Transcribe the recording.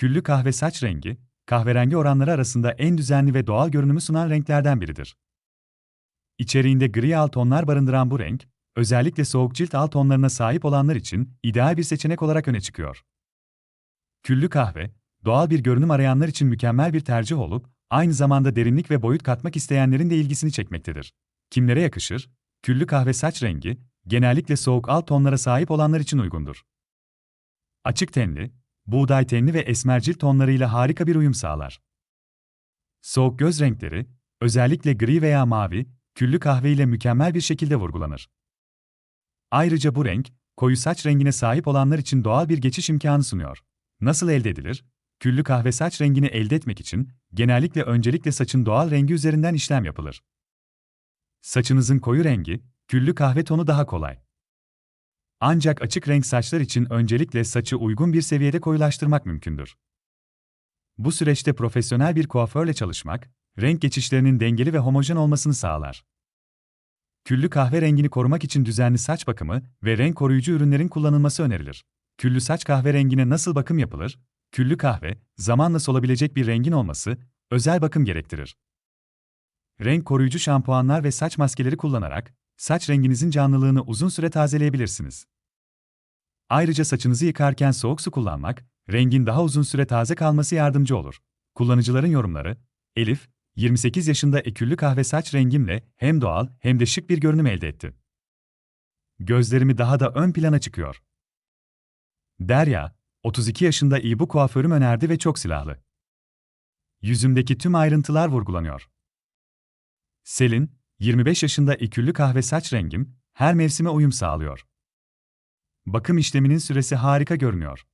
Küllü kahve saç rengi, kahverengi oranları arasında en düzenli ve doğal görünümü sunan renklerden biridir. İçeriğinde gri alt tonlar barındıran bu renk, özellikle soğuk cilt alt tonlarına sahip olanlar için ideal bir seçenek olarak öne çıkıyor. Küllü kahve, doğal bir görünüm arayanlar için mükemmel bir tercih olup, aynı zamanda derinlik ve boyut katmak isteyenlerin de ilgisini çekmektedir. Kimlere yakışır? Küllü kahve saç rengi, genellikle soğuk alt tonlara sahip olanlar için uygundur. Açık tenli, buğday tenli ve esmer cilt tonlarıyla harika bir uyum sağlar. Soğuk göz renkleri, özellikle gri veya mavi, küllü kahve ile mükemmel bir şekilde vurgulanır. Ayrıca bu renk, koyu saç rengine sahip olanlar için doğal bir geçiş imkanı sunuyor. Nasıl elde edilir? Küllü kahve saç rengini elde etmek için genellikle öncelikle saçın doğal rengi üzerinden işlem yapılır. Saçınızın koyu rengi, küllü kahve tonu daha kolay. Ancak açık renk saçlar için öncelikle saçı uygun bir seviyede koyulaştırmak mümkündür. Bu süreçte profesyonel bir kuaförle çalışmak, renk geçişlerinin dengeli ve homojen olmasını sağlar. Küllü kahve rengini korumak için düzenli saç bakımı ve renk koruyucu ürünlerin kullanılması önerilir. Küllü saç kahve rengine nasıl bakım yapılır? Küllü kahve, zamanla solabilecek bir rengin olması, özel bakım gerektirir. Renk koruyucu şampuanlar ve saç maskeleri kullanarak, saç renginizin canlılığını uzun süre tazeleyebilirsiniz. Ayrıca saçınızı yıkarken soğuk su kullanmak, rengin daha uzun süre taze kalması yardımcı olur. Kullanıcıların yorumları, Elif, 28 yaşında eküllü kahve saç rengimle hem doğal hem de şık bir görünüm elde etti. Gözlerimi daha da ön plana çıkıyor. Derya, 32 yaşında iyi bu kuaförüm önerdi ve çok silahlı. Yüzümdeki tüm ayrıntılar vurgulanıyor. Selin, 25 yaşında eküllü kahve saç rengim, her mevsime uyum sağlıyor. Bakım işleminin süresi harika görünüyor.